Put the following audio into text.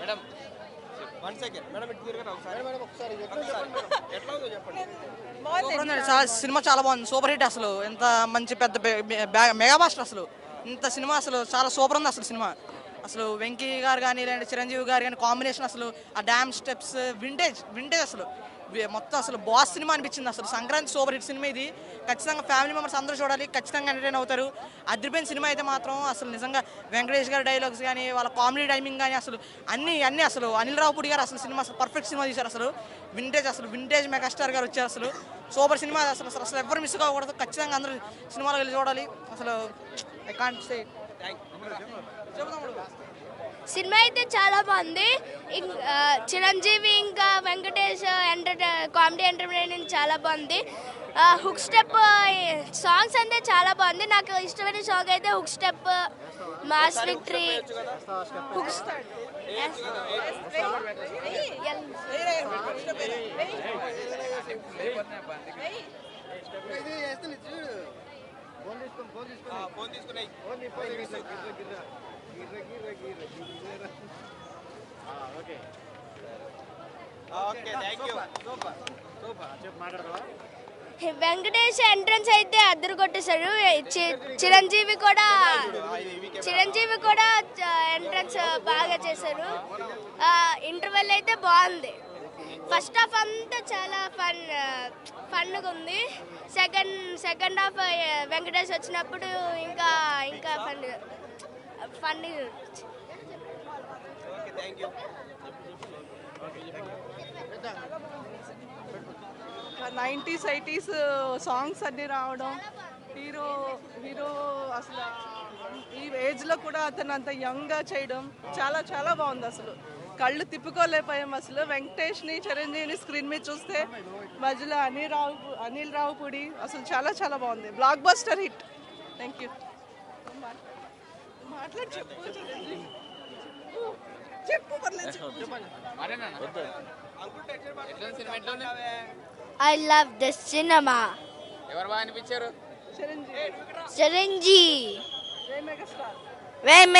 Madam one second madam ఇటు తిరగరా ఒకసారి? Madam ఒకసారి ఎట్లా ఉందో చెప్పండి. సినిమా చాలా బాగుంది. సూపర్ హిట్ అసలు. ఎంత మంచి పెద్ద మెగా మాస్టర్ అసలు. ఇంత సినిమా అసలు చాలా సూపర్ ఉంది అసలు సినిమా. అసలు వెంకీ గారు కానీ లేదంటే చిరంజీవి గారు కానీ కాంబినేషన్ అసలు ఆ డ్యామ్ స్టెప్స్ వింటేజ్ వింటేజ్ అసలు. మొత్తం అసలు బాస్ సినిమా అనిపించింది అసలు. సంక్రాంతి సూపర్ హిట్ సినిమా ఇది. ఖచ్చితంగా ఫ్యామిలీ మెంబర్స్ అందరూ చూడాలి. ఖచ్చితంగా ఎంటర్టైన్ అవుతారు. అద్రిపోయిన సినిమా అయితే మాత్రం అసలు నిజంగా వెంకటేష్ గారి డైలాగ్స్ కానీ వాళ్ళ కామెడీ టైమింగ్ కానీ అసలు అన్ని అన్ని అసలు అనిల్ రావుపూడి గారు అసలు సినిమా అసలు పర్ఫెక్ట్ సినిమా తీశారు అసలు. వింటేజ్ అసలు వింటేజ్ మెగాస్టార్ గారు వచ్చారు అసలు. సూపర్ సినిమా అసలు అసలు అసలు ఎవరు మిస్ కాకూడదు. ఖచ్చితంగా అందరూ సినిమాలు వెళ్ళి చూడాలి. అసలు ఐ కాంట్ సే సినిమా అయితే చాలా బాగుంది. చిరంజీవి ఇంకా వెంకటేష్ ఎంటర్ కామెడీ ఎంటర్టైన్మెంట్ చాలా బాగుంది. హుక్ స్టెప్ సాంగ్స్ అంటే చాలా బాగుంది. నాకు ఇష్టమైన సాంగ్ అయితే hook step mass victory. Hook phone తీసుకున్నాయి. Okay. Thank you Venkatesh entrance అయితే అద్దరు కొట్టేశాడు చి- చిరంజీవి కూడా చిరంజీవి కూడా ఎంట్రన్స్ బాగా చేశారు. ఇంటర్వెల్ అయితే బాగుంది. ఫస్ట్ హాఫ్ అంతా చాలా ఫన్ ఫన్గా ఉంది. సెకండ్ సెకండ్ హాఫ్ వెంకటేష్ వచ్చినప్పుడు ఇంకా ఇంకా fun fun nineties eighties songs అన్నీ రావడం. హీరో హీరో అసలు ఏజ్లో కూడా అతను అంత యంగ్గా చేయడం చాలా చాలా బాగుంది అసలు. కళ్ళు తిప్పుకోలేకపోయాం అసలు. వెంకటేష్ని చిరంజీవిని స్క్రీన్ మీద చూస్తే మధ్యలో అనిల్ రావు అనిల్ రావుపూడి అసలు చాలా చాలా బాగుంది. Blockbuster hit. థ్యాంక్ యూ మాట్లాడి చెప్పు. చెప్పు. ఐ లవ్ ద సినిమా ఎవరు బాగా అనిపించారు? Chiranjeevi. Chiranjeevi. Vem, Megastar. Vem,